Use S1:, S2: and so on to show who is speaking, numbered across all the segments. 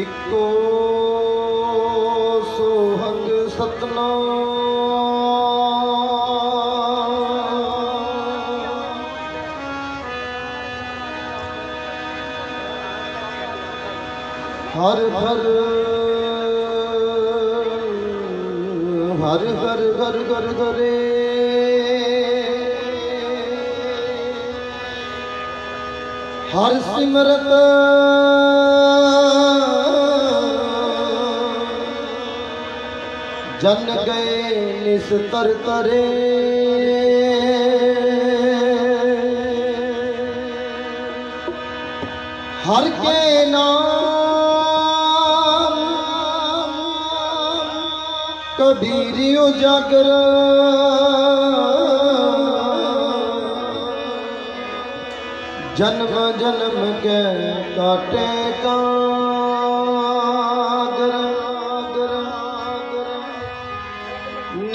S1: ਇਕੋ ਸੋਹੰਗ ਸਤਨਾਮ। ਹਰ ਹਰ ਹਰ ਹਰ ਹਰ ਹਰ ਹਰੇ। ਹਰ ਸਿਮਰਤ ਜਨ ਗਏ ਨਿਸਤਰ ਤਰੇ ਹਰ ਕੇ ਨਾਮ ਕਬੀਰ ਉਜਾਗਰ। ਜਨਮ ਜਨਮ ਕੇ ਕਾਟੇ ਕਾਗਰ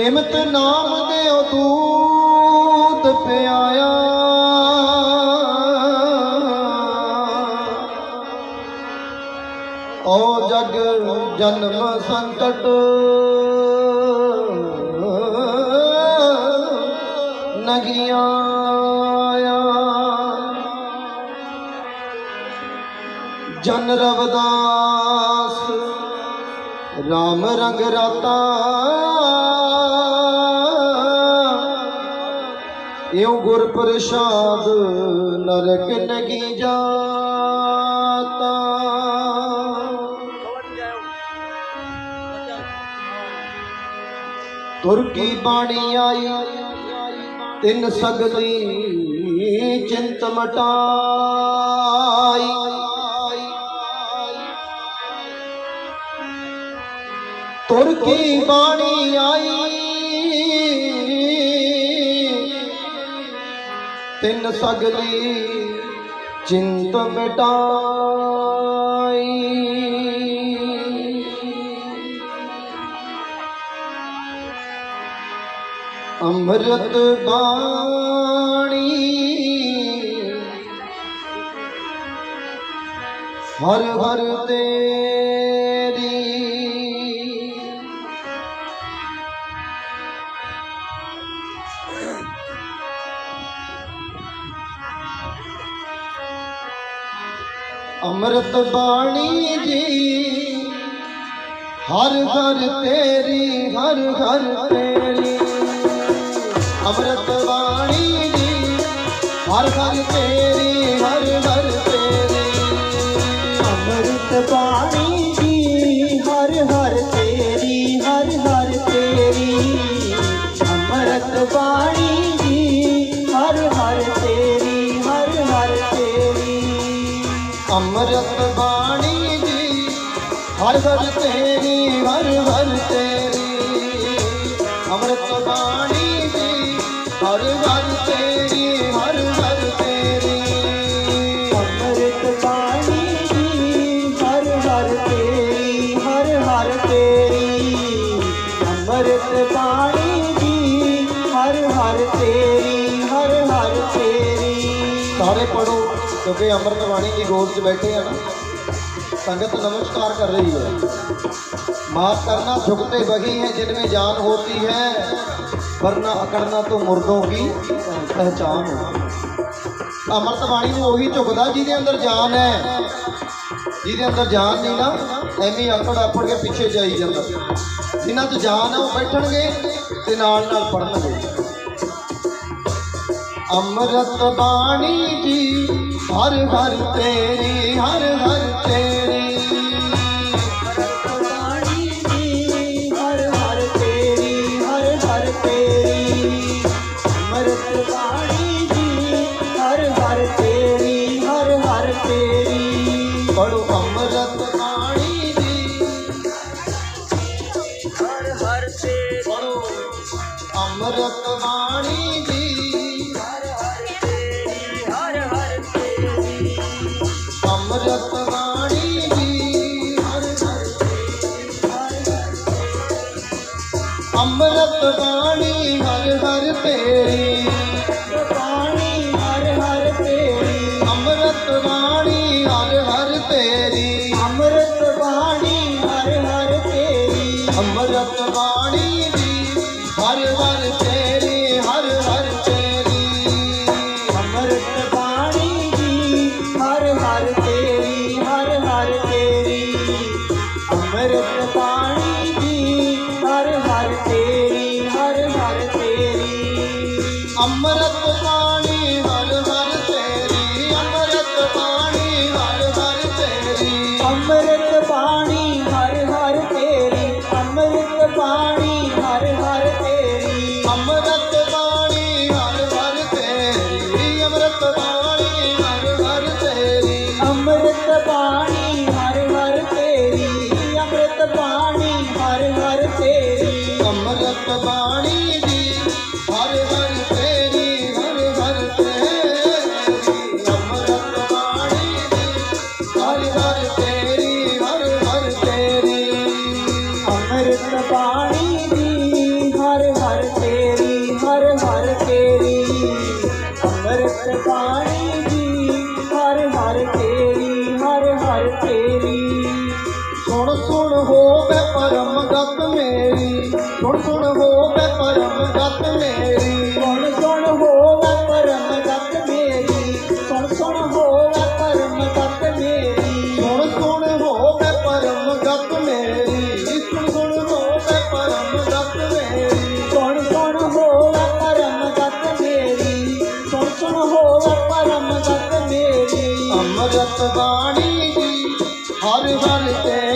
S1: ਨਿਮਤ ਨਾਮ ਦੇ ਦੂਤ ਪਿਆਇਆ। ਓ ਜਗ ਜਨਮ ਸੰਕਟ ਨਗੀਆਂ ਜਨ ਰਵਦਾਸ, ਰਾਮ ਰੰਗ ਰਾਤਾ ਪ੍ਰਸਾਦ ਨਰਕ ਨਗੀ ਜਾਤਾ। ਤੁਰ ਕੀ ਬਾਣੀ ਆਈ? ਤਿੰਨ ਸਗਦੀ ਚਿੰਤ ਮਟਾਈ। ਤੁਰ ਕੀ ਬਾਣੀ ਆਈ? ਤਿੰਨ ਸਗਲੀ ਚਿੰਤ ਮਿਟਾਈ। ਅੰਮ੍ਰਿਤ ਬਾਣੀ ਹਰ ਹਰ ਤੇਰੀ
S2: अमृत बाणी जी हर हर तेरी हर हर तेरी अमृत बाणी जी हर हर तेरी हर हर
S1: ਸਾਰੇ ਪੜੋ ਕਿਉਂਕਿ ਅੰਮ੍ਰਿਤ ਬਾਣੀ ਦੀ ਗੋਦ 'ਚ ਬੈਠੇ ਆ ਨਾ। ਸੰਗਤ ਨਮਸਕਾਰ ਕਰ ਰਹੀ ਹੈ। ਮਾਫ ਕਰਨਾ ਝੁਕਤੇ ਵਹੀ ਹੈ ਜਿਨਮੇ ਜਾਨ ਹੋਤੀ ਹੈ, ਵਰਨਾ ਅਕੜਨਾ ਤੋਂ ਮੁਰਦੋਂ ਕੀ ਪਹਿਚਾਨ ਅੰਮ੍ਰਿਤ ਬਾਣੀ ਨੂੰ ਉਹੀ ਝੁਕਦਾ ਜਿਹਦੇ ਅੰਦਰ ਜਾਨ ਹੈ। ਜਿਹਦੇ ਅੰਦਰ ਜਾਨ ਨਹੀਂ ਨਾ, ਐਵੇਂ ਆਪੜ ਆਪੜ ਕੇ ਪਿੱਛੇ ਜਾਈ ਜਾਂਦਾ। ਜਿਨ੍ਹਾਂ 'ਚ ਜਾਨ ਹੈ, ਉਹ ਬੈਠਣਗੇ ਤੇ ਨਾਲ ਨਾਲ ਪੜਨਗੇ ਅੰਮ੍ਰਿਤ ਬਾਣੀ ਜੀ ਹਰ ਹਰ ਤੇਰੀ ਹਰ ਹਰ ਤੇਰੀ
S2: Baba. ঘর বাড়িতে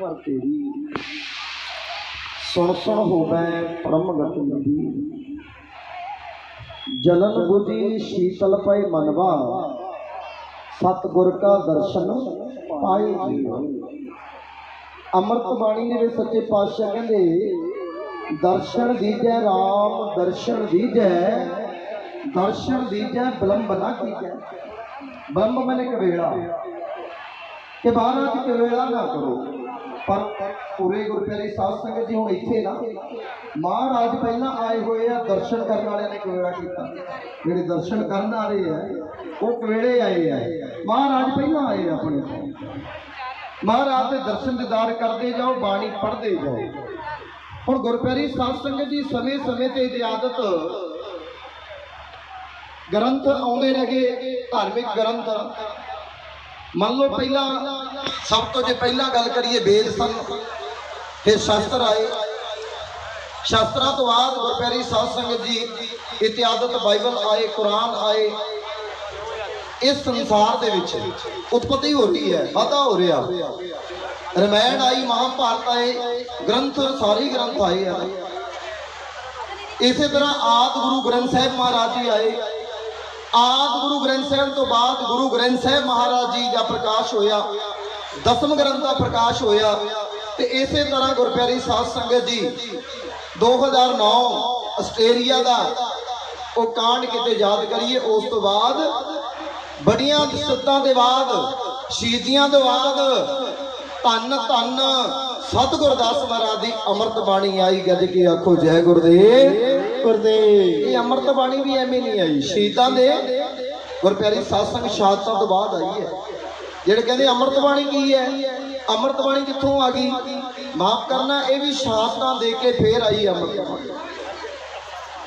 S2: ਬਾਣੀ ਤੇਰੀ
S1: ਸੁਣ ਸੁਣ ਹੋਵੇ ਪਰਮ ਗਤੀ ਦੀ ਜਲਨ ਬੁਝੀ ਸ਼ੀਤਲ ਪਏ ਮਨਵਾ। ਸਤਿਗੁਰ ਕਾ ਦਰਸ਼ਨ ਪਾਏ ਜੀਓ ਅੰਮ੍ਰਿਤ ਬਾਣੀ ਦੇ ਵਿੱਚ ਸੱਚੇ ਪਾਤਸ਼ਾਹ ਕਹਿੰਦੇ, ਦਰਸ਼ਨ ਦੀਜੈ RAM ਦਰਸ਼ਨ ਦੀਜੈ ਦਰਸ਼ਨ ਦੀਜੈ ਬਲੰਬ ਨਾ ਕੀਜੈ। ਬਿਲੰਬ ਮੈਨੇ ਕਵੇਲਾ ਕਿ ਮਹਾਰਾਜ ਕਵੇਲਾ ਨਾ ਕਰੋ। ਪਰ ਪੂਰੇ ਗੁਰਪਿਆਰੀ ਸਾਧ ਸੰਗਤ ਜੀ ਹੁਣ ਇੱਥੇ ਨਾ। ਮਹਾਰਾਜ ਪਹਿਲਾਂ ਆਏ ਹੋਏ ਆ, ਦਰਸ਼ਨ ਕਰਨ ਵਾਲਿਆਂ ਨੇ ਕਵੇਲਾ ਕੀਤਾ? ਜਿਹੜੇ ਦਰਸ਼ਨ ਕਰਨ ਵਾਲੇ ਆ, ਉਹ ਕਵੇਲੇ ਆਏ ਆ? ਮਹਾਰਾਜ ਪਹਿਲਾਂ ਆਏ ਆ ਆਪਣੇ ਕੋਲ। ਮਹਾਰਾਜ ਦੇ ਦਰਸ਼ਨ ਦੀਦਾਰ ਕਰਦੇ ਜਾਓ, ਬਾਣੀ ਪੜ੍ਹਦੇ ਜਾਓ। ਹੁਣ ਗੁਰਪਿਆਰੀ ਸਾਧ ਸੰਗਤ ਜੀ ਸਮੇਂ ਸਮੇਂ ਤੇ ਇਹਦੀ ਆਦਤ ਗ੍ਰੰਥ ਆਉਂਦੇ ਨੇਗੇ, ਧਾਰਮਿਕ ਗ੍ਰੰਥ। ਮੰਨ ਲਓ ਪਹਿਲਾਂ ਸਭ ਤੋਂ ਜੇ ਪਹਿਲਾਂ ਗੱਲ ਕਰੀਏ ਵੇਦ ਸਨ ਫਿਰ ਸ਼ਾਸਤਰ ਆਏ। ਸ਼ਾਸਤਰਾਂ ਤੋਂ ਬਾਅਦ ਗੁਰਪਿਆਰੀ ਸਾਧ ਸੰਗਤ ਜੀ ਇਤਿਆਦਤ ਬਾਈਬਲ ਆਏ, ਕੁਰਾਨ ਆਏ। ਇਸ ਸੰਸਾਰ ਦੇ ਵਿੱਚ ਉਤਪਤੀ ਹੋ ਰਹੀ ਹੈ, ਵਾਧਾ ਹੋ ਰਿਹਾ। ਰਮਾਇਣ ਆਈ, ਮਹਾਭਾਰਤ ਆਏ, ਗ੍ਰੰਥ, ਸਾਰੇ ਗ੍ਰੰਥ ਆਏ ਆ। ਇਸੇ ਤਰ੍ਹਾਂ ਆਦ ਗੁਰੂ ਗ੍ਰੰਥ ਸਾਹਿਬ ਮਹਾਰਾਜ ਜੀ ਆਏ। ਆਦ ਗੁਰੂ ਗ੍ਰੰਥ ਸਾਹਿਬ ਤੋਂ ਬਾਅਦ ਗੁਰੂ ਗ੍ਰੰਥ ਸਾਹਿਬ ਮਹਾਰਾਜ ਜੀ ਦਾ ਪ੍ਰਕਾਸ਼ ਹੋਇਆ, ਦਸਮ ਗ੍ਰੰਥ ਦਾ ਪ੍ਰਕਾਸ਼ ਹੋਇਆ ਤੇ ਇਸੇ ਤਰ੍ਹਾਂ ਗੁਰਪਿਆਰੀ ਸਾਧ ਸੰਗਤ ਜੀ 2009 ਆਸਟ੍ਰੇਲੀਆ ਦਾ ਉਹ ਕਾਂਡ ਕਿਤੇ ਯਾਦ ਕਰੀਏ, ਉਸ ਤੋਂ ਬਾਅਦ ਬੜੀਆਂ ਸਿੱਧਾਂ ਦੇ ਬਾਅਦ, ਸ਼ਹੀਦੀਆਂ ਤੋਂ ਬਾਅਦ ਧੰਨ ਧੰਨ ਸਤਿਗੁਰਦਾਸ ਮਹਾਰਾਜ ਦੀ ਅੰਮ੍ਰਿਤ ਬਾਣੀ ਆਈ, ਗੱਜ ਕੇ ਆਖੋ ਜੈ ਗੁਰਦੇਵ। ਗੁਰਦੇਵ ਇਹ ਅੰਮ੍ਰਿਤ ਬਾਣੀ ਵੀ ਐਵੇਂ ਨਹੀਂ ਆਈ। ਸ਼ਹੀਦਾਂ ਦੇ ਗੁਰਪਿਆਰੀ ਸਾਸੰਗ ਸ਼ਹਾਦਤਾਂ ਤੋਂ ਬਾਅਦ ਆਈ ਹੈ। ਜਿਹੜੇ ਕਹਿੰਦੇ ਅੰਮ੍ਰਿਤ ਬਾਣੀ ਕੀ ਹੈ ਅੰਮ੍ਰਿਤ ਬਾਣੀ ਕਿੱਥੋਂ ਆ ਗਈ? ਮਾਫ ਕਰਨਾ, ਇਹ ਵੀ ਸ਼ਹਾਦਤਾਂ ਦੇ ਕੇ ਫੇਰ ਆਈ ਅੰਮ੍ਰਿਤ ਬਾਣੀ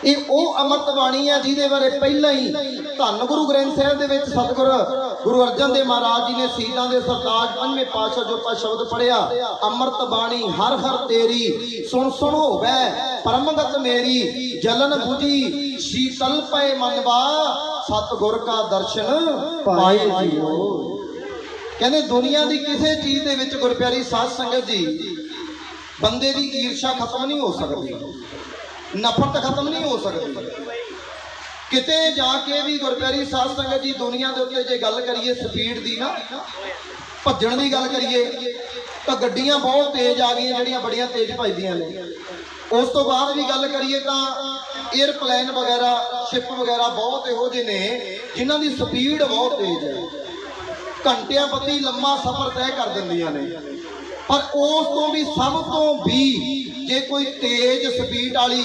S1: ਇਹ ਉਹ ਅੰਮ੍ਰਿਤ ਬਾਣੀ ਹੈ ਜਿਹਦੇ ਬਾਰੇ ਪਹਿਲਾਂ ਹੀ ਧੰਨ ਗੁਰੂ ਗ੍ਰੰਥ ਸਾਹਿਬ ਦੇ ਵਿੱਚ ਸਤਿਗੁਰ ਗੁਰੂ ਅਰਜਨ ਦੇਵ ਮਹਾਰਾਜ ਜੀ ਨੇ ਸੀਤਾਂ ਦੇ ਸਰਤਾਜ ਪੰਜਵੇਂ ਪਾਤਸ਼ਾਹ ਜੋ ਪਾ ਸ਼ਬਦ ਪੜਿਆ ਅੰਮ੍ਰਿਤ ਬਾਣੀ ਹਰ ਹਰ ਤੇਰੀ ਸੁਣ ਸੁਣ ਹੋਵੇ ਪਰਮਗਤ ਮੇਰੀ ਜਲਨ 부ਜੀ ਸ਼ੀਤਲ ਪਏ ਮਨਵਾ ਸਤਿਗੁਰ ਕਾ ਦਰਸ਼ਨ ਪਾਏ ਜੀਓ। ਕਹਿੰਦੇ ਦੁਨੀਆ ਦੀ ਕਿਸੇ ਚੀਜ਼ ਦੇ ਵਿੱਚ ਗੁਰਪਿਆਰੀ ਸਾਧ ਸੰਗਤ ਜੀ ਬੰਦੇ ਦੀ ਈਰਸ਼ਾ ਖਤਮ ਨਹੀਂ ਹੋ ਸਕਦੀ। ਨਫ਼ਰਤ ਖਤਮ ਨਹੀਂ ਹੋ ਸਕਦੀ। ਕਿਤੇ ਜਾ ਕੇ ਵੀ ਗੁਰਪਿਆਰੀ ਸਾਧ ਸੰਗਤ ਜੀ ਦੁਨੀਆ ਦੇ ਉੱਤੇ ਜੇ ਗੱਲ ਕਰੀਏ ਸਪੀਡ ਦੀ ਨਾ, ਭੱਜਣ ਦੀ ਗੱਲ ਕਰੀਏ, ਤਾਂ ਗੱਡੀਆਂ ਬਹੁਤ ਤੇਜ਼ ਆ ਗਈਆਂ ਜਿਹੜੀਆਂ ਬੜੀਆਂ ਤੇਜ਼ ਭੱਜਦੀਆਂ ਨੇ। ਉਸ ਤੋਂ ਬਾਅਦ ਵੀ ਗੱਲ ਕਰੀਏ ਤਾਂ 에ਅਰਪਲੇਨ ਵਗੈਰਾ ਸ਼ਿਪ ਵਗੈਰਾ ਬਹੁਤ ਇਹੋ ਜਿਹੇ ਨੇ, ਜਿਨ੍ਹਾਂ ਦੀ ਸਪੀਡ ਬਹੁਤ ਤੇਜ਼ ਹੈ। ਘੰਟਿਆਂ ਪ੍ਰਤੀ ਲੰਮਾ ਸਫ਼ਰ ਤੈਅ ਕਰ ਦਿੰਦੀਆਂ ਨੇ। ਪਰ ਉਸ ਤੋਂ ਵੀ ਸਭ ਤੋਂ ਵੀ ਜੇ ਕੋਈ ਤੇਜ਼ ਸਪੀਡ ਵਾਲੀ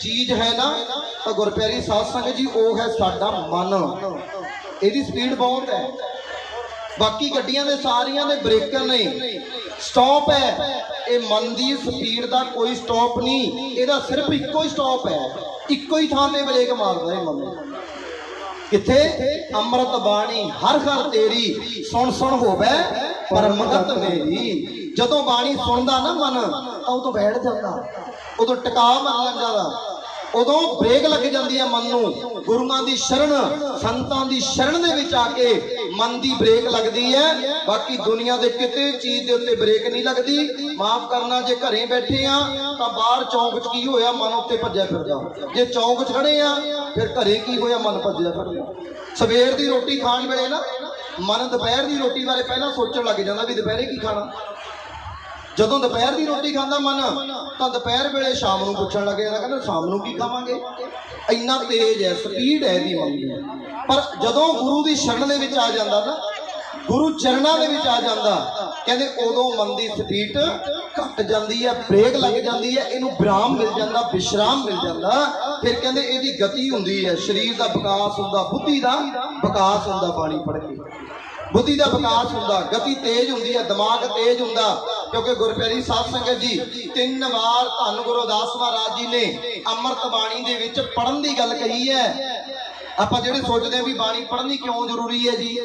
S1: ਚੀਜ਼ ਹੈ ਨਾ, ਤਾਂ ਗੁਰਪਿਆਰੀ ਸਾਧ ਸੰਗਤ ਜੀ, ਉਹ ਹੈ ਸਾਡਾ ਮਨ। ਇਹਦੀ ਸਪੀਡ ਬਹੁਤ ਹੈ। ਬਾਕੀ ਗੱਡੀਆਂ ਦੇ ਸਾਰੀਆਂ ਦੇ ਬ੍ਰੇਕਰ ਨੇ। ਸਟਾਪ ਹੈ। ਇਹ ਮਨ ਦੀ ਸਪੀਡ ਦਾ ਕੋਈ ਸਟਾਪ ਨਹੀਂ। ਇਹਦਾ ਸਿਰਫ ਇੱਕੋ ਹੀ ਸਟਾਪ ਹੈ। ਇੱਕੋ ਹੀ ਥਾਂ ਤੇ ਬ੍ਰੇਕ ਮਾਰਦਾ ਹੈ ਮਨ। ਕਿੱਥੇ? ਅੰਮ੍ਰਿਤ ਬਾਣੀ, ਹਰ ਘਰ ਤੇਰੀ ਸੁਣ ਸੁਣ ਹੋਵੇ, ਪਰਮਗਤ ਮੇਰੀ। ਜਦੋਂ ਬਾਣੀ ਸੁਣਦਾ ਨਾ ਮਨ, ਤਾਂ ਉਦੋਂ ਬੈਠ ਜਾਂਦਾ। ਉਦੋਂ ਟਿਕਾਅ ਮਨ ਲੱਗ ਜਾਂਦਾ ਉਦੋਂ ਬ੍ਰੇਕ ਲੱਗ ਜਾਂਦੀ ਹੈ ਮਨ ਨੂੰ। ਗੁਰੂਆਂ ਦੀ ਸ਼ਰਨ, ਸੰਤਾਂ ਦੀ ਸ਼ਰਨ ਦੇ ਵਿੱਚ ਆ ਕੇ ਮਨ ਦੀ ਬ੍ਰੇਕ ਲੱਗਦੀ ਹੈ ਬਾਕੀ ਦੁਨੀਆ ਦੇ ਕਿਤੇ ਚੀਜ਼ ਦੇ ਉੱਤੇ ਬ੍ਰੇਕ ਨਹੀਂ ਲੱਗਦੀ। ਮਾਫ ਕਰਨਾ, ਜੇ ਘਰੇ ਬੈਠੇ ਆ, ਤਾਂ ਬਾਹਰ ਚੌਂਕ 'ਚ ਕੀ ਹੋਇਆ? ਮਨ ਉੱਤੇ ਭੱਜਿਆ ਫਿਰਦਾ। ਜੇ ਚੌਂਕ 'ਚ ਖੜੇ ਆ, ਫਿਰ ਘਰੇ ਕੀ ਹੋਇਆ? ਮਨ ਭੱਜਿਆ ਫਿਰਦਾ। ਸਵੇਰ ਦੀ ਰੋਟੀ ਖਾਣ ਵੇਲੇ ਨਾ, ਮਨ ਦੁਪਹਿਰ ਦੀ ਰੋਟੀ ਬਾਰੇ ਪਹਿਲਾਂ ਸੋਚਣ ਲੱਗ ਜਾਂਦਾ ਵੀ ਦੁਪਹਿਰੇ ਕੀ ਖਾਣਾ? ਜਦੋਂ ਦੁਪਹਿਰ ਦੀ ਰੋਟੀ ਖਾਂਦਾ ਮਨ, ਤਾਂ ਦੁਪਹਿਰ ਵੇਲੇ ਸ਼ਾਮ ਨੂੰ ਪੁੱਛਣ ਲੱਗ ਜਾਂਦਾ, ਕਹਿੰਦਾ ਸ਼ਾਮ ਨੂੰ ਕੀ ਖਾਵਾਂਗੇ? ਇੰਨਾ ਤੇਜ਼ ਹੈ ਸਪੀਡ ਹੈ ਇਹਦੀ ਮਨ ਦੀ। ਪਰ ਜਦੋਂ ਗੁਰੂ ਦੀ ਸ਼ਰਨ ਦੇ ਵਿੱਚ ਆ ਜਾਂਦਾ ਨਾ, ਗੁਰੂ ਚਰਨਾਂ ਦੇ ਵਿੱਚ ਆ ਜਾਂਦਾ, ਕਹਿੰਦੇ ਉਦੋਂ ਮਨ ਦੀ ਸਪੀਡ ਘਟ ਜਾਂਦੀ ਹੈ, ਬ੍ਰੇਕ ਲੱਗ ਜਾਂਦੀ ਹੈ, ਇਹਨੂੰ ਵਿਰਾਮ ਮਿਲ ਜਾਂਦਾ ਵਿਸ਼ਰਾਮ ਮਿਲ ਜਾਂਦਾ। ਫਿਰ ਕਹਿੰਦੇ ਇਹਦੀ ਗਤੀ ਹੁੰਦੀ ਹੈ, ਸਰੀਰ ਦਾ ਵਿਕਾਸ ਹੁੰਦਾ, ਬੁੱਧੀ ਦਾ ਵਿਕਾਸ ਹੁੰਦਾ ਬਾਣੀ ਪੜ੍ਹ ਕੇ। ਬੁੱਧੀ ਦਾ ਵਿਕਾਸ ਹੁੰਦਾ, ਗਤੀ ਤੇਜ਼ ਹੁੰਦੀ ਹੈ, ਦਿਮਾਗ ਤੇਜ਼ ਹੁੰਦਾ। ਕਿਉਂਕਿ ਗੁਰਪਿਆਰੀ ਸਾਧ ਸੰਗਤ ਜੀ, ਤਿੰਨ ਵਾਰ ਧੰਨ ਗੁਰੂ ਦਾਸ ਮਹਾਰਾਜ ਜੀ ਨੇ ਅੰਮ੍ਰਿਤ ਬਾਣੀ ਦੇ ਵਿੱਚ ਪੜਨ ਦੀ ਗੱਲ ਕਹੀ ਹੈ। ਆਪਾਂ ਜਿਹੜੇ ਸੋਚਦੇ ਆ ਵੀ ਬਾਣੀ ਪੜ੍ਹਨੀ ਕਿਉਂ ਜ਼ਰੂਰੀ ਹੈ ਜੀ?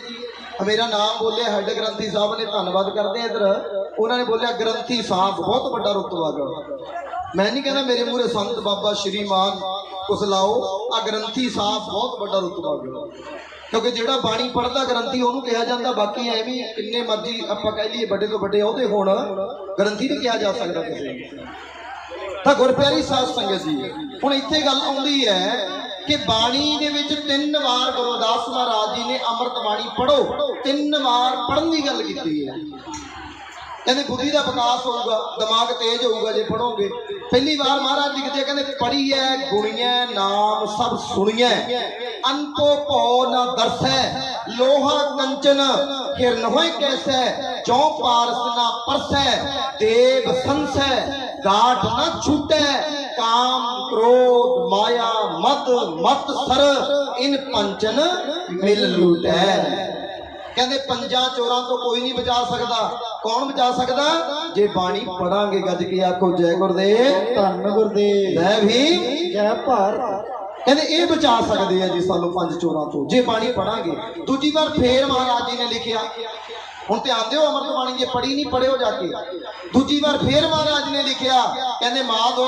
S1: ਮੇਰਾ ਨਾਮ ਬੋਲਿਆ ਹੈੱਡ ਗ੍ਰੰਥੀ ਸਾਹਿਬ ਨੇ, ਧੰਨਵਾਦ ਕਰਦੇ ਆ ਇਧਰ। ਉਹਨਾਂ ਨੇ ਬੋਲਿਆ ਗ੍ਰੰਥੀ ਸਾਹਿਬ, ਬਹੁਤ ਵੱਡਾ ਰੁਤਬਾ ਗਾ। ਮੈਂ ਨਹੀਂ ਕਹਿੰਦਾ ਮੇਰੇ ਮੂਹਰੇ ਸੰਤ ਬਾਬਾ ਸ਼੍ਰੀਮਾਨ, ਕੁਛ ਲਾਓ ਆ ਗ੍ਰੰਥੀ ਸਾਹਿਬ ਬਹੁਤ ਵੱਡਾ ਰੁਤਬਾ ਗਾ। ਕਿਉਂਕਿ ਜਿਹੜਾ ਬਾਣੀ ਪੜਦਾ ਗ੍ਰੰਥੀ, ਉਹਨੂੰ ਕਿਹਾ ਜਾਂਦਾ, ਬਾਕੀ ਐਵੇਂ ਹੀ ਕਿੰਨੇ ਮਰਜ਼ੀ ਆਪਾਂ ਕਹਿ ਲਈਏ ਵੱਡੇ ਤੋਂ ਵੱਡੇ ਉਹਦੇ ਹੋਣ ਗ੍ਰੰਥੀ ਨਹੀਂ ਕਿਹਾ ਜਾ ਸਕਦਾ ਕਿਸੇ ਨੂੰ ਤਾਂ ਗੁਰਪਿਆਰੀ ਸਾਧ ਸੰਗਤ ਜੀ, ਹੁਣ ਇੱਥੇ ਗੱਲ ਆਉਂਦੀ ਹੈ ਕਿ ਬਾਣੀ ਦੇ ਵਿੱਚ ਤਿੰਨ ਵਾਰ ਗੁਰਦਾਸ ਮਹਾਰਾਜ ਜੀ ਨੇ ਅੰਮ੍ਰਿਤ ਬਾਣੀ ਪੜੋ ਤਿੰਨ ਵਾਰ ਪੜਨ ਦੀ ਗੱਲ ਕੀਤੀ ਹੈ। ਕਹਿੰਦੇ ਬੁੱਧੀ ਦਾ ਵਿਕਾਸ ਹੋਊਗਾ, ਦਿਮਾਗ ਤੇਜ਼ ਹੋਊਗਾ ਜੇ ਪੜੋਗੇ ਪਹਿਲੀ ਵਾਰ ਮਹਾਰਾਜ ਲਿਖਦੇ ਕਹਿੰਦੇ ਪੜੀਐ ਗੁਣੀਐ, ਨਾਮ ਸਭ ਸੁਣੀਐ। ਅੰਤੋ ਭੋ ਨ ਦਰਸੈ, ਲੋਹਾ ਕੰਚਨ ਕਿਰਨ ਹੋਏ ਕੈਸੈ ਜੋ ਪਾਰਸ ਨਾ ਪਰਸੈ, ਦੇਵ ਸੰਸੈ, ਗਾਠ ਨ ਛੂਟੈ, ਕਾਮ ਕ੍ਰੋਧ, ਮਾਇਆ, ਮਦ, ਮਤ ਸਰ, ਇਨ ਪੰਚਨ ਮਿਲ ਲੂਟੈ। ਕਹਿੰਦੇ ਪੰਜਾਂ ਚੋਰਾਂ ਤੋਂ ਕੋਈ ਨਹੀਂ ਬਚਾ ਸਕਦਾ। ਕੌਣ ਬਚਾ ਸਕਦਾ? ਜੇ ਬਾਣੀ ਪੜਾਂਗੇ ਗੱਜ ਕੇ ਆਖੋ ਜੈ ਗੁਰਦੇਵ।
S2: ਧੰਨ ਗੁਰਦੇਵ।
S1: ਮੈਂ ਵੀ।
S2: ਜੈ ਭਾਰਤ।
S1: ਕਹਿੰਦੇ ਇਹ ਬਚਾ ਸਕਦੇ ਆ ਜੀ ਸਾਨੂੰ ਪੰਜ ਚੋਰਾਂ ਤੋਂ। ਜੇ ਬਾਣੀ ਪੜਾਂਗੇ ਦੂਜੀ ਵਾਰ ਫੇਰ ਮਹਾਰਾਜ ਜੀ ਨੇ ਲਿਖਿਆ। ਹੁਣ ਧਿਆਨ ਦਿਓ ਅਮਰਤ ਬਾਣੀ ਜੇ ਪੜੀ ਨਹੀਂ ਪੜਿਓ ਜਾ ਕੇ। ਦੂਜੀ ਵਾਰ ਫੇਰ ਮਹਾਰਾਜ ਨੇ ਲਿਖਿਆ ਕਹਿੰਦੇ ਮਾਧੋ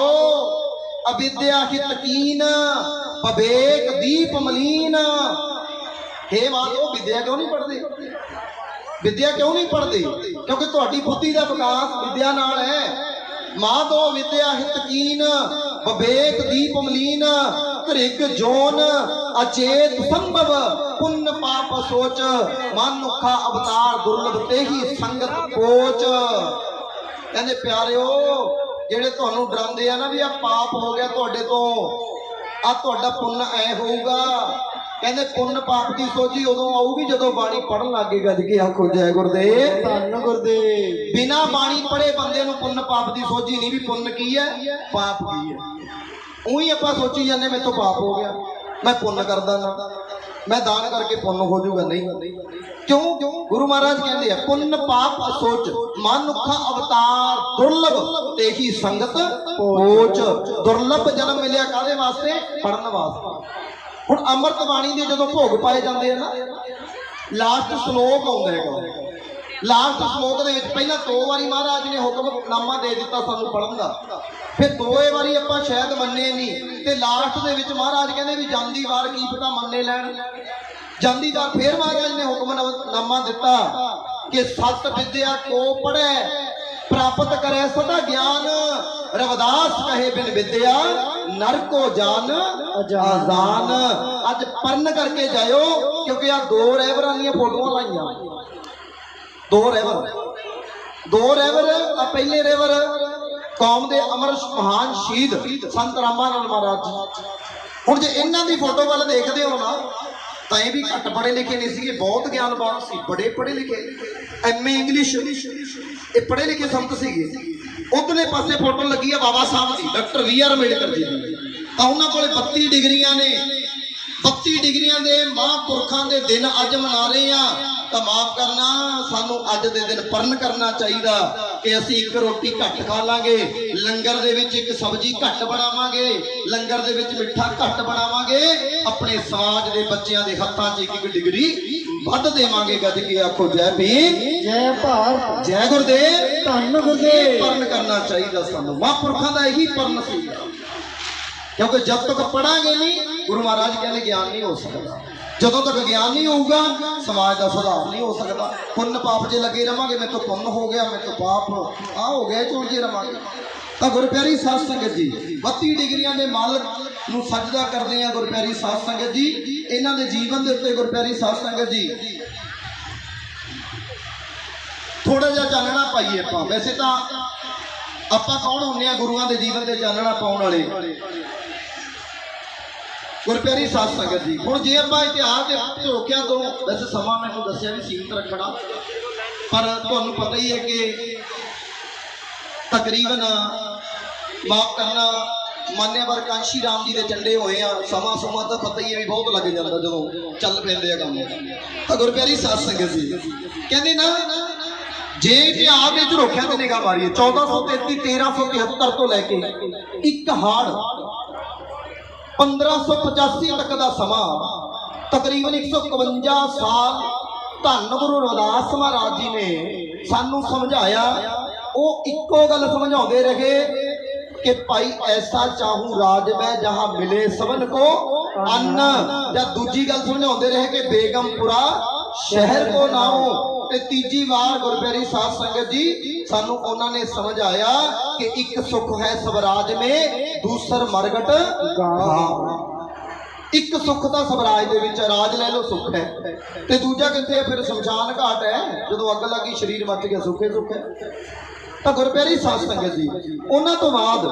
S1: ਅਵਿਦਿਆ ਹਿਤ ਕੀਨ ਪਵੇਕ ਦੀਪ ਮਲੀਨ। ਹੇ ਮਾਧੋ ਵਿਦਿਆ ਕਿਉਂ ਨਹੀਂ ਪੜਦੇ ਵਿੱਦਿਆ ਕਿਉਂ ਨਹੀਂ ਪੜਦੇ ਕਿਉਂਕਿ ਤੁਹਾਡੀ ਬੁੱਧੀ ਦਾ ਵਿਕਾਸ ਵਿਦਿਆ ਨਾਲ ਹੈ। ਮਾਂ ਮਾਧੋ ਵਿਦਿਆ ਹਿਤਕੀਨ ਵਿਵੇਕ ਦੀਪ ਮਲੀਨ ਧ੍ਰਿਗ ਜੋਨ, ਅਚੇਤ ਸੰਭਵ, ਪੁੰਨ ਪਾਪ ਸੋਚ ਮਨੁੱਖਾ ਅਵਤਾਰ ਦੁਰਲਭ ਤੇਹੀ ਸੰਗਤ ਕੋਚ। ਕਹਿੰਦੇ, ਪਿਆਰਿਓ, ਜਿਹੜੇ ਤੁਹਾਨੂੰ ਡਰਾਉਂਦੇ ਆ ਨਾ ਵੀ ਆ ਪਾਪ ਹੋ ਗਿਆ ਤੁਹਾਡੇ ਤੋਂ ਆ ਤੁਹਾਡਾ ਪੁੰਨ ਐ ਹੋਊਗਾ। ਕਹਿੰਦੇ ਪੁੰਨ ਪਾਪ ਦੀ ਸੋਝੀ ਉਦੋਂ ਆਊਗੀ ਜਦੋਂ ਬਾਣੀ ਪੜਨ ਲੱਗੇ ਗੱਜ ਕੇ ਆਖੋ ਜੈ ਗੁਰਦੇਵ।
S2: ਧੰਨ ਗੁਰਦੇਵ।
S1: ਬਿਨਾ ਬਾਣੀ ਪੜੇ ਬੰਦੇ ਨੂੰ ਪੁੰਨ ਪਾਪ ਦੀ ਸੋਝੀ ਨਹੀਂ ਵੀ ਪੁੰਨ ਕੀ ਹੈ? ਪਾਪ ਕੀ ਹੈ। ਉਹੀ ਆਪਾਂ ਸੋਚੀ ਜਾਂਦੇ ਮੇਰੇ ਤੋਂ ਪਾਪ ਹੋ ਗਿਆ। ਮੈਂ ਪੁੰਨ ਕਰਦਾ ਨਾ। ਮੈਂ ਦਾਨ ਕਰਕੇ ਪੁੰਨ ਹੋ ਜਾਊਗਾ ਨਹੀਂ। ਕਿਉਂ? ਕਿਉਂ ਗੁਰੂ ਮਹਾਰਾਜ ਕਹਿੰਦੇ ਆ ਪੁੰਨ ਪਾਪ ਅਸੋਚ ਮਨੁੱਖਾ ਅਵਤਾਰ ਦੁਰਲਭ ਤੇਹੀ ਸੰਗਤ ਪੋਚ। ਦੁਰਲਭ ਜਨਮ ਮਿਲਿਆ ਕਾਦੇ ਵਾਸਤੇ? ਪੜਨ ਵਾਸਤੇ। ਹੁਣ ਅੰਮ੍ਰਿਤ ਬਾਣੀ ਦੇ ਜਦੋਂ ਭੋਗ ਪਾਏ ਜਾਂਦੇ ਆ ਨਾ ਲਾਸਟ ਸ਼ਲੋਕ ਆਉਂਦਾ ਹੈਗਾ ਲਾਸਟ ਸ਼ਲੋਕ ਦੇ ਵਿੱਚ ਪਹਿਲਾਂ ਦੋ ਵਾਰੀ ਮਹਾਰਾਜ ਨੇ ਹੁਕਮਨਾਮਾ ਦੇ ਦਿੱਤਾ ਸਾਨੂੰ ਪੜਨ ਦਾ। ਫਿਰ ਦੋਏ ਵਾਰੀ ਆਪਾਂ ਸ਼ਾਇਦ ਮੰਨੇ ਨਹੀਂ ਤੇ ਲਾਸਟ ਦੇ ਵਿੱਚ ਮਹਾਰਾਜ ਕਹਿੰਦੇ ਵੀ ਜਾਂਦੀ ਵਾਰ ਕੀ ਪਤਾ ਮੰਨੇ ਲੈਣ। ਜਾਂਦੀ ਵਾਰ ਫਿਰ ਮਹਾਰਾਜ ਨੇ ਹੁਕਮਨਾਮਾ ਦਿੱਤਾ ਕਿ ਸਤ ਵਿਦਿਆ ਕੋ ਪੜੈ ਪ੍ਰਾਪਤ ਕਰੈ ਸਦਾ ਗਿਆਨ। ਰਵਿਦਾਸ ਕਹੇ ਬਿਨ ਵਿਦਿਆ ਨਰ ਕੋ ਜਾਨ ਅਜ਼ਾਨ। ਅੱਜ ਪਰਨ ਕਰਕੇ ਜਾਇਓ, ਕਿਉਂਕਿ ਆ ਦੋ ਰਹਿਬਰਾਂ ਦੀਆਂ ਫੋਟੋਆਂ ਲਾਈਆਂ। ਦੋ ਰਹਿਬਰ ਦੋ ਰਹਿਬਰ ਆ ਪਹਿਲੇ ਰਹਿਬਰ ਕੌਮ ਦੇ ਅਮਰ ਮਹਾਨ ਸ਼ਹੀਦ ਸੰਤ ਰਾਮਾਨੰਦ ਮਹਾਰਾਜ ਜੀ। ਹੁਣ ਜੇ ਇਹਨਾਂ ਦੀ ਫੋਟੋ ਵੱਲ ਦੇਖਦੇ ਹੋ ਨਾ, ਤਾਂ ਇਹ ਵੀ ਘੱਟ ਪੜ੍ਹੇ ਲਿਖੇ ਨਹੀਂ ਸੀਗੇ, ਬਹੁਤ ਗਿਆਨਵਾਨ ਸੀ, ਬੜੇ ਪੜ੍ਹੇ ਲਿਖੇ। M A English. ਇਹ ਪੜ੍ਹੇ ਲਿਖੇ ਸੰਤ ਸੀਗੇ। ਉਧਰਲੇ ਪਾਸੇ ਫੋਟੋ ਲੱਗੀ ਆ ਬਾਬਾ ਸਾਹਿਬ ਦੀ, doctor B R Ambedkar ji ਦੀ। ਤਾਂ ਉਹਨਾਂ ਕੋਲੇ 32 ਡਿਗਰੀਆਂ ਨੇ। 32 ਡਿਗਰੀਆਂ ਦੇ ਮਹਾਂਪੁਰਖਾਂ ਦੇ ਦਿਨ ਅੱਜ ਮਨਾ ਰਹੇ ਆ। ਤਾਂ ਮਾਫ ਕਰਨਾ, ਸਾਨੂੰ ਅੱਜ ਦੇ ਦਿਨ ਪਰਨ ਕਰਨਾ ਚਾਹੀਦਾ। ਕਿ ਅਸੀਂ ਇੱਕ ਰੋਟੀ ਘੱਟ ਖਾ ਲਾਂਗੇ। ਲੰਗਰ ਦੇ ਵਿੱਚ ਇੱਕ ਸਬਜ਼ੀ ਘੱਟ ਬਣਾਵਾਂਗੇ। ਲੰਗਰ ਦੇ ਵਿੱਚ ਮਿੱਠਾ ਘੱਟ ਬਣਾਵਾਂਗੇ। ਆਪਣੇ ਸਮਾਜ ਦੇ ਬੱਚਿਆਂ ਦੇ ਹੱਥਾਂ 'ਚ ਇੱਕ ਇੱਕ ਡਿਗਰੀ ਵੱਧ ਦੇਵਾਂਗੇ। ਗੱਜ ਕੇ ਆਖੋ ਜੈ ਭੀਮ।
S2: ਜੈ ਭਾਰਤ।
S1: ਜੈ ਗੁਰਦੇਵ।
S2: ਧੰਨ ਗੁਰਦੇਵ।
S1: ਪਰਨ ਕਰਨਾ ਚਾਹੀਦਾ ਸਾਨੂੰ। ਮਹਾਂਪੁਰਖਾਂ ਦਾ ਇਹੀ ਪਰਨ ਸੀ। ਕਿਉਂਕਿ ਜਦ ਤੱਕ ਪੜਾਂਗੇ ਨਹੀਂ ਗੁਰੂ ਮਹਾਰਾਜ ਕਹਿੰਦੇ ਗਿਆਨ ਨਹੀਂ ਹੋ ਸਕਦਾ। ਜਦੋਂ ਤੱਕ ਗਿਆਨ ਨਹੀਂ ਹੋਊਗਾ, ਸਮਾਜ ਦਾ ਸੁਧਾਰ ਨਹੀਂ ਹੋ ਸਕਦਾ। ਪੁੰਨ ਪਾਪ 'ਚ ਲੱਗੇ ਰਵਾਂਗੇ ਮੇਰੇ ਤੋਂ ਪੁੰਨ ਹੋ ਗਿਆ, ਮੇਰੇ ਤੋਂ ਪਾਪ ਆ ਹੋ ਗਿਆ ਝੁਲਜੇ ਰਵਾਂਗੇ। ਤਾਂ ਗੁਰਪਿਆਰੀ ਸਾਧ ਸੰਗਤ ਜੀ 32 ਡਿਗਰੀਆਂ ਦੇ ਮਾਲਕ ਨੂੰ ਸਜਦਾ ਕਰਦੇ ਆ ਗੁਰਪਿਆਰੀ ਸਾਧ ਸੰਗਤ ਜੀ। ਇਹਨਾਂ ਦੇ ਜੀਵਨ ਦੇ ਉੱਤੇ ਗੁਰਪਿਆਰੀ ਸਾਧ ਸੰਗਤ ਜੀ। ਥੋੜਾ ਜਿਹਾ ਚਾਨਣਾ ਪਾਈਏ ਆਪਾਂ। ਵੈਸੇ ਤਾਂ ਆਪਾਂ ਕੌਣ ਹੁੰਨੇ ਆ ਗੁਰੂਆਂ ਦੇ ਜੀਵਨ ਦੇ ਚਾਨਣਾ ਪਾਉਣ ਵਾਲੇ? ਗੁਰਪਿਆਰੀ ਸਾਧ ਸੰਗਤ ਜੀ, ਹੁਣ ਜੇ ਆਪਾਂ ਇਤਿਹਾਸ ਦੇ ਝੋਕਿਆਂ ਤੋਂ ਵੈਸੇ ਸਮਾਂ ਮੈਨੂੰ ਦੱਸਿਆ ਵੀ ਸੀਮਤ ਰੱਖਣਾ। ਪਰ ਤੁਹਾਨੂੰ ਪਤਾ ਹੀ ਹੈ ਕਿ ਤਕਰੀਬਨ ਮਾਫ ਕਰਨਾ ਮਾਨਿਆਵਰ ਕਾਂਸ਼ੀ ਰਾਮ ਜੀ ਦੇ ਚੰਡੇ ਹੋਏ ਆ, ਸਮਾਂ ਸਮਾਂ ਤਾਂ ਪਤਾ ਹੀ ਹੈ ਵੀ ਬਹੁਤ ਲੱਗ ਜਾਂਦਾ ਜਦੋਂ ਚੱਲ ਪੈਂਦੇ ਆ ਕੰਮ। ਤਾਂ ਗੁਰਪਿਆਰੀ ਸਾਧ ਸੰਗਤ ਜੀ, ਕਹਿੰਦੇ ਨਾ, ਜੇ ਇਤਿਹਾਸ ਦੇ ਝਰੋਖਿਆਂ ਤੇ ਨਿਗਾਹ ਮਾਰੀਏ 1433 1373 ਤੋਂ ਲੈ ਕੇ ਇੱਕ ਹਾੜ 1585 ਤੱਕ ਦਾ ਸਮਾਂ, ਤਕਰੀਬਨ 151 ਸਾਲ ਧੰਨ ਗੁਰੂ ਰਵਿਦਾਸ ਮਹਾਰਾਜ ਜੀ ਨੇ ਸਾਨੂੰ ਸਮਝਾਇਆ। ਉਹ ਇੱਕੋ ਗੱਲ ਸਮਝਾਉਂਦੇ ਰਹੇ ਕਿ ਭਾਈ ਐਸਾ ਚਾਹੂ ਰਾਜ ਮੈਂ ਜਹਾਂ ਮਿਲੇ ਸਭਨ ਕੋ, ਅੰਨ। ਜਾਂ ਦੂਜੀ ਗੱਲ ਸਮਝਾਉਂਦੇ ਰਹੇ ਕਿ ਬੇਗਮਪੁਰਾ ਸ਼ਹਿਰ ਕੋ ਨਾਉ ਤੇ ਤੀਜੀ ਵਾਰ ਗੁਰਪਿਆਰੀ ਸਾਧ ਸੰਗਤ ਜੀ, ਸਾਨੂੰ ਉਹਨਾਂ ਨੇ ਸਮਝਾਇਆ ਕਿ ਇੱਕ ਸੁਖ ਹੈ ਸਵਰਾਜ ਮੇ, ਦੂਸਰ ਮਰਗਟ ਇੱਕ ਸੁੱਖ ਤਾਂ ਸਵਰਾਜ ਦੇ ਵਿੱਚ, ਰਾਜ ਲੈ ਲਓ, ਸੁੱਖ ਹੈ। ਤੇ ਦੂਜਾ ਕਿੱਥੇ ਹੈ? ਫਿਰ ਸ਼ਮਸ਼ਾਨ ਘਾਟ ਹੈ, ਜਦੋਂ ਅੱਗ ਲੱਗੀ, ਸਰੀਰ ਮੱਚ ਗਿਆ, ਸੁੱਖੇ ਸੁੱਖ ਹੈ। ਤਾਂ ਗੁਰਪਿਆਰੀ ਸਾਧ ਸੰਗਤ ਜੀ, ਉਹਨਾਂ ਤੋਂ ਬਾਅਦ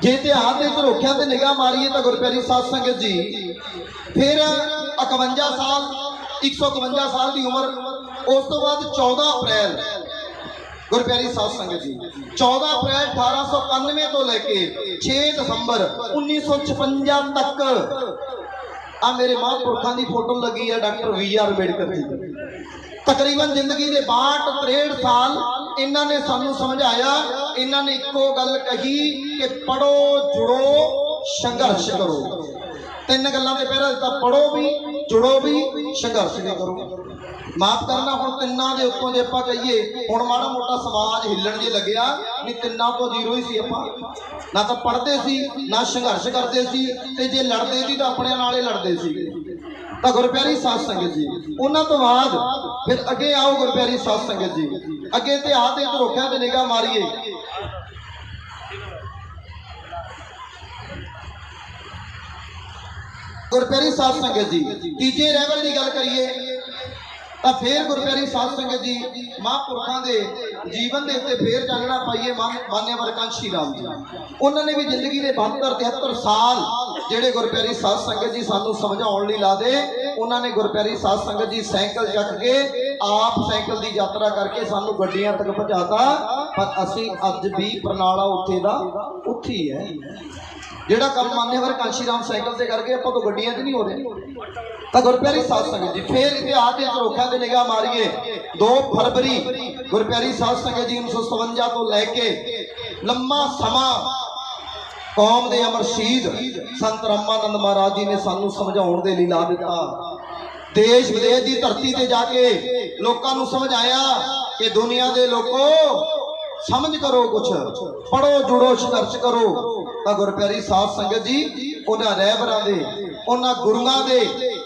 S1: ਜੇ ਇਤਿਹਾਸ ਦੇ ਝਰੋਖਿਆਂ ਤੇ ਨਿਗਾਹ ਮਾਰੀਏ ਤਾਂ ਗੁਰਪਿਆਰੀ ਸਾਧ ਸੰਗਤ ਜੀ, ਫਿਰ 51 ਸਾਲ 151 ਸਾਲ ਦੀ ਉਮਰ ਉਸ ਤੋਂ ਬਾਅਦ 14 ਅਪ੍ਰੈਲ। ਗੁਰਪਿਆਰੀ ਸਾਧ ਸੰਗਤ ਜੀ 14 ਅਪ੍ਰੈਲ 1891 ਤੋਂ ਲੈ ਕੇ 6 ਦਸੰਬਰ 1956 ਤੱਕ। ਆ ਮੇਰੇ ਮਹਾਂਪੁਰਖਾਂ ਦੀ ਫੋਟੋ ਲੱਗੀ ਹੈ ਡਾਕਟਰ ਵੀ ਆਰ ਅੰਬੇਡਕਰ ਜੀ ਦੀ। ਤਕਰੀਬਨ ਜ਼ਿੰਦਗੀ ਦੇ 62 63 ਸਾਲ ਇਹਨਾਂ ਨੇ ਸਾਨੂੰ ਸਮਝਾਇਆ। ਇਹਨਾਂ ਨੇ ਇੱਕੋ ਗੱਲ ਕਹੀ ਕਿ ਪੜੋ ਜੁੜੋ, ਸੰਘਰਸ਼ ਕਰੋ। ਤਿੰਨ ਗੱਲਾਂ ਤੇ ਪਹਿਰਾ ਦਿੱਤਾ ਪੜੋ ਵੀ, ਜੁੜੋ ਵੀ, ਸੰਘਰਸ਼ ਕਰੋ। ਮਾਫ ਕਰਨਾ, ਹੁਣ ਤਿੰਨਾਂ ਦੇ ਉੱਤੋਂ ਜੇ ਆਪਾਂ ਕਹੀਏ, ਹੁਣ ਮਾੜਾ ਮੋਟਾ ਸਮਾਜ ਹਿੱਲਣ ਜੇ ਲੱਗਿਆ ਨਹੀਂ ਤਿੰਨਾਂ ਤੋਂ ਜ਼ੀਰੋ ਹੀ ਸੀ ਆਪਾਂ। ਨਾ ਤਾਂ ਪੜ੍ਹਦੇ ਸੀ, ਨਾ ਸੰਘਰਸ਼ ਕਰਦੇ ਸੀ, ਤੇ ਜੇ ਲੜਦੇ ਸੀ ਤਾਂ ਆਪਣੇ ਨਾਲ ਹੀ ਲੜਦੇ ਸੀ। ਤਾਂ ਗੁਰਪਿਆਰੀ ਸਾਧ ਸੰਗਤ ਜੀ, ਉਹਨਾਂ ਤੋਂ ਬਾਅਦ ਫਿਰ ਅੱਗੇ ਆਓ ਗੁਰਪਿਆਰੀ ਸਾਧ ਸੰਗਤ ਜੀ। ਅੱਗੇ ਇਤਿਹਾਸ ਦੇ ਧਰੋਖਿਆਂ ਤੇ ਨਿਗਾਹ ਮਾਰੀਏ। ਗੁਰਪਿਆਰੀ ਸਾਧ ਸੰਗਤ ਜੀ, ਤੀਜੇ ਲੈਵਲ ਦੀ ਗੱਲ ਕਰੀਏ ਤਾਂ ਫੇਰ ਗੁਰਪਿਆਰੀ ਸਾਧ ਸੰਗਤ ਜੀ, ਮਹਾਂਪੁਰਖਾਂ ਦੇ ਜੀਵਨ ਦੇ ਉੱਤੇ ਫੇਰ ਚਾਨਣਾ ਪਾਈਏ ਮਾਨ- ਮਾਨਿਆਵਰ ਕਾਂਸ਼ੀ ਰਾਮ ਜੀ। ਉਹਨਾਂ ਨੇ ਵੀ ਜ਼ਿੰਦਗੀ ਦੇ 72 73 ਸਾਲ ਜਿਹੜੇ ਗੁਰਪਿਆਰੀ ਸਾਧ ਸੰਗਤ ਜੀ ਸਾਨੂੰ ਸਮਝਾਉਣ ਲਈ ਲਾਦੇ, ਉਹਨਾਂ ਨੇ ਗੁਰਪਿਆਰੀ ਸਾਧ ਸੰਗਤ ਜੀ ਸਾਈਕਲ ਚੱਕ ਕੇ, ਆਪ ਸਾਈਕਲ ਦੀ ਯਾਤਰਾ ਕਰਕੇ ਸਾਨੂੰ ਗੱਡੀਆਂ ਤੱਕ ਪਹੁੰਚਾਤਾ। ਪਰ ਅਸੀਂ ਅੱਜ ਵੀ ਪ੍ਰਣਾਲਾ ਉੱਥੇ ਦਾ ਉੱਥੇ ਹੀ ਹੈ। ਜਿਹੜਾ ਕੰਮ ਮਾਨੇਵਰ ਕਾਂਸ਼ੀ ਰਾਮ ਸਾਈਕਲ ਤੇ ਕਰਕੇ ਆਪਾਂ ਤੋਂ ਗੱਡੀਆਂ 'ਚ ਨਹੀਂ ਹੋ ਰਹੇ। ਤਾਂ ਗੁਰਪਿਆਰੀ ਸਾਧ ਸੰਗਤ ਜੀ, ਫੇਰ ਇਤਿਹਾਸ ਦੇ ਝਰੋਖਿਆਂ ਤੇ ਨਿਗਾਹ ਮਾਰੀਏ। 2 ਫਰਵਰੀ, ਗੁਰਪਿਆਰੀ ਸਾਧ ਸੰਗਤ ਜੀ 1957 ਤੋਂ ਲੈ ਕੇ ਲੰਮਾ ਸਮਾਂ ਕੌਮ ਦੇ ਅਮਰ ਸ਼ਹੀਦ ਸੰਤ ਰਾਮਾਨੰਦ ਮਹਾਰਾਜ ਜੀ ਨੇ ਸਾਨੂੰ ਸਮਝਾਉਣ ਦੇ ਲਈ ਲਾ ਦਿੱਤਾ। ਦੇਸ਼ ਵਿਦੇਸ਼ ਦੀ ਧਰਤੀ ਤੇ ਜਾ ਕੇ ਲੋਕਾਂ ਨੂੰ ਸਮਝਾਇਆ ਕਿ ਦੁਨੀਆ ਦੇ ਲੋਕੋ ਸਮਝ ਕਰੋ ਕੁਛ। ਪੜੋ ਜੁੜੋ, ਸੰਘਰਸ਼ ਕਰੋ। ਤਾਂ ਗੁਰਪਿਆਰੀ ਸਾਧ ਸੰਗਤ ਜੀ, ਉਹਨਾਂ ਰਹਿਬਰਾਂ ਦੇ, ਉਹਨਾਂ ਗੁਰੂਆਂ ਦੇ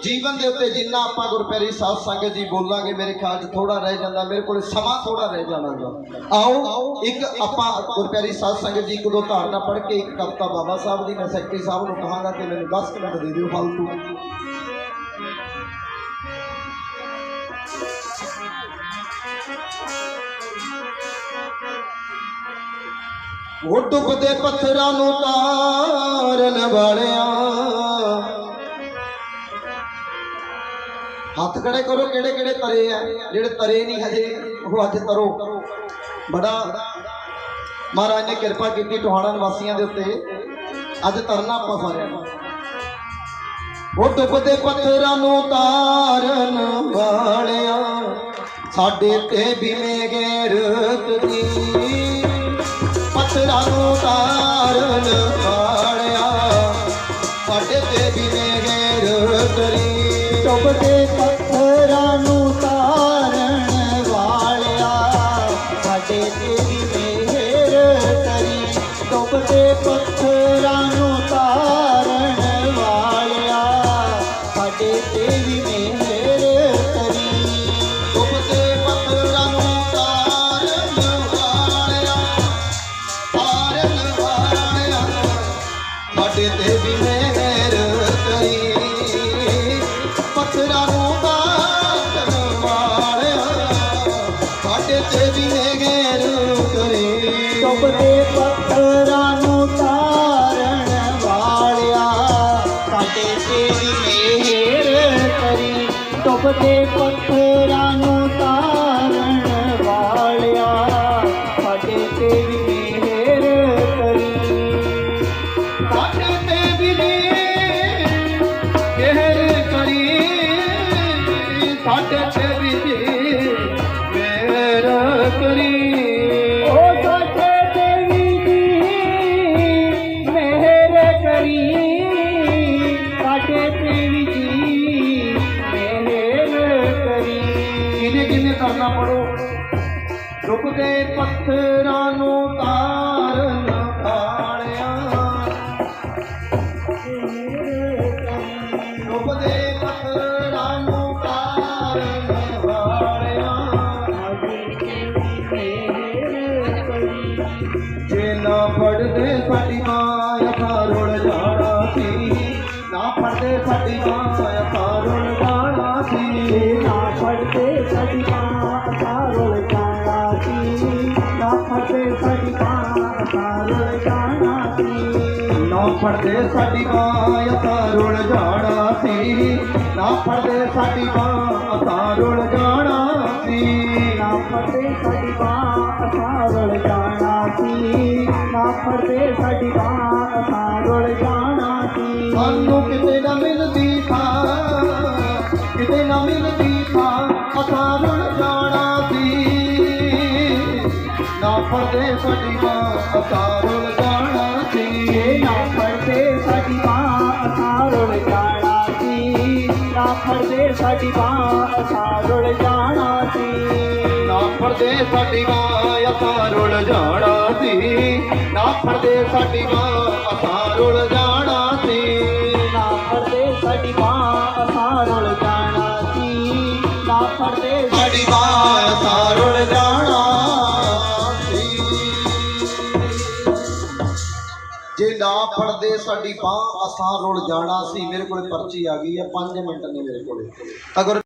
S1: ਜੀਵਨ ਦੇ ਉੱਤੇ ਜਿੰਨਾ ਆਪਾਂ ਗੁਰਪਿਆਰੀ ਸਾਧ ਸੰਗਤ ਜੀ ਬੋਲਾਂਗੇ, ਮੇਰੇ ਖਿਆਲ 'ਚ ਥੋੜਾ ਰਹਿ ਜਾਂਦਾ, ਮੇਰੇ ਕੋਲ ਸਮਾਂ ਥੋੜਾ ਰਹਿ ਜਾਣਾਗਾ। ਆਓ, ਇੱਕ ਆਪਾਂ ਗੁਰਪਿਆਰੀ ਸਾਧ ਸੰਗਤ ਜੀ, ਇੱਕ ਧਾਰਨਾ ਪੜ੍ਹ ਕੇ ਇੱਕ ਕਵਿਤਾ ਬਾਬਾ ਸਾਹਿਬ ਦੀ, ਮੈਂ ਸੈਕਟਰੀ ਸਾਹਿਬ ਨੂੰ ਕਹਾਂਗਾ ਕਿ ਮੈਨੂੰ 10 ਮਿੰਟ ਦੇ ਦਿਓ ਫालतू ਉਹ ਡੁੱਬਦੇ ਪੱਥਰਾਂ ਨੂੰ ਤਾਰਨ ਵਾਲਿਆਂ। ਹੱਥ ਖੜੇ ਕਰੋ, ਕਿਹੜੇ ਕਿਹੜੇ ਤਰੇ ਆ? ਜਿਹੜੇ ਤਰੇ ਨਹੀਂ ਹਜੇ, ਉਹ ਅੱਜ ਤਰੋ। ਬੜਾ ਮਹਾਰਾਜ ਨੇ ਕਿਰਪਾ ਕੀਤੀ ਟੋਹਾਣਾ ਨਿਵਾਸੀਆਂ ਦੇ ਉੱਤੇ। ਅੱਜ ਤਰਨਾ ਆਪਾਂ ਸਾਰਿਆਂ ਨੂੰ। ਉਹ ਡੁੱਬਦੇ ਪੱਥਰਾਂ ਨੂੰ ਤਾਰਨ ਵਾਲਿਆਂ। ਸਾਡੇ ਤੇ ਵੀ ਮੇਗਰਤ ਦੀ ਪੱਥਰਾਂ ਨੂੰ ਤਾਰਨ ਵਾਲਿਆ ਸਾਡੇ ਤੇ ਵੀ ਮੇਗਰਤ ਦੀ
S2: ਡੁੱਬਦੇ ਪੱਥਰਾਂ ਨੂੰ 都不结婚。ਜੇ
S1: ਨਾ ਪੜਦੇ ਸਾਡੀ ਮਾਂ ਅਥਾ ਰੁੜ ਜਾਣਾ ਸੀ। ਨਾ ਪੜਦੇ ਸਾਡੀ ਮਾਂ ਅਥਾ ਰੁੜ ਜਾਣਾ ਸੀ।
S2: ਨਾ ਪੜਦੇ ਸਾਡੀ ਮਾਂ ਅਸਾਰੁਲ ਜਾਣਾ ਸੀ ਨਾ ਪੜਦੇ ਸਾਡੀ ਮਾਂ ਅਸਾਰੁਲ ਜਾਣਾ ਸੀ।
S1: ਨਾ ਪੜਦੇ ਸਾਡੀ ਮਾਂ ਅਥਾ ਰੁੜ ਜਾਣਾ ਸੀ। ਨਾ ਪੜਦੇ ਸਾਡੀ ਮਾਂ ਰੁੜ ਜਾਣਾ ਸੀ।
S2: ਨਾ ਪੜਦੇ ਸਾਡੀ ਮਾਂ ਅਸਾਰੁਲ ਜਾਣਾ ਸੀ। ਨਾ ਸਾਡੀ ਮਾਂ ਅਸਾਰੁਲ ਜਾਣਾ ਸੀ।
S1: ਸਾਨੂੰ ਕਿਤੇ ਨਾ ਮਿਲਦੀ ਥਾਂ ਕਿਤੇ ਨਾ ਮਿਲਦੀ ਥਾਂ ਅਥਾ ਰੁੜ ਜਾਣਾ ਸੀ। ਨਾ ਸਾਡੀ ਮਾਂ ਅਥਾ
S2: ਸਾਡੀ ਮਾਂ ਅਸਾਰੁਲ ਜਾਣਾ ਸੀ। ਨਾ ਪੜਦੇ ਸਾਡੀ ਮਾਂ
S1: ਅਸਾਂ ਰੁੜ ਜਾਣਾ ਸੀ। ਨਾ ਪੜਦੇ ਸਾਡੀ ਮਾਂ ਅਸਾਂ ਰੁੜ ਜਾਣਾ ਸੀ।
S2: ਨਾ ਪੜਦੇ ਸਾਡੀ ਮਾਂ
S1: ਸਾਡੀ ਬਾਹ ਅਸਾਂ ਰੁੜ ਜਾਣਾ ਸੀ, ਮੇਰੇ ਕੋਲੇ ਪਰਚੀ ਆ ਗਈ ਹੈ 5 ਮਿੰਟ ਨੇ ਮੇਰੇ ਕੋਲੇ। ਅਗਰ